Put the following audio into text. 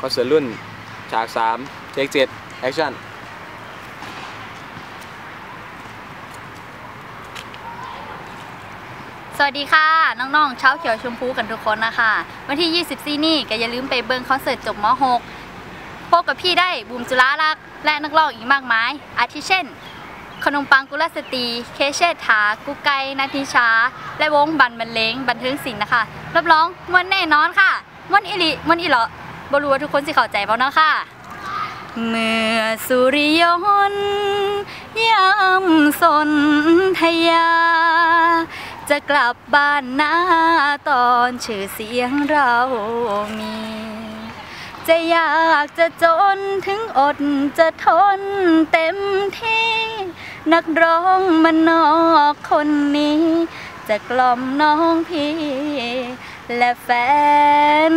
คอนเสิร์ตรุ่น ฉาก 3 เทค7แอคชั่นสวัสดีค่ะ น้องๆเช้าเขียวชมพูกันทุกคนนะคะ วันที่ 24 นี่ก็อย่าลืมไปเบิ่งคอนเสิร์ตจบม .6 พบกับพี่ได้บูมจุฬาลักษณ์และนักร้องอีกมากมาย อาทิเช่น ขนมปังกุลสตรี เคเชษฐา กุ๊กไก่นาทิชา และวงบันบรรเลงบันเทิงศิลป์นะคะ รับรองมวนแน่นอนค่ะมวนอิลิมวนอิเหรอ บรู้ว่าทุกคนสิเข้าใจเปล่าเนาะค่ะ เมื่อสุริยนยามสนทยา จะกลับบ้านนาตอนชื่อเสียงเรามี จะอยากจะจนถึงอดจะทนเต็มที่ นักร้องมันนอกคนนี้ จะกล่อมน้องพี่ และแฟน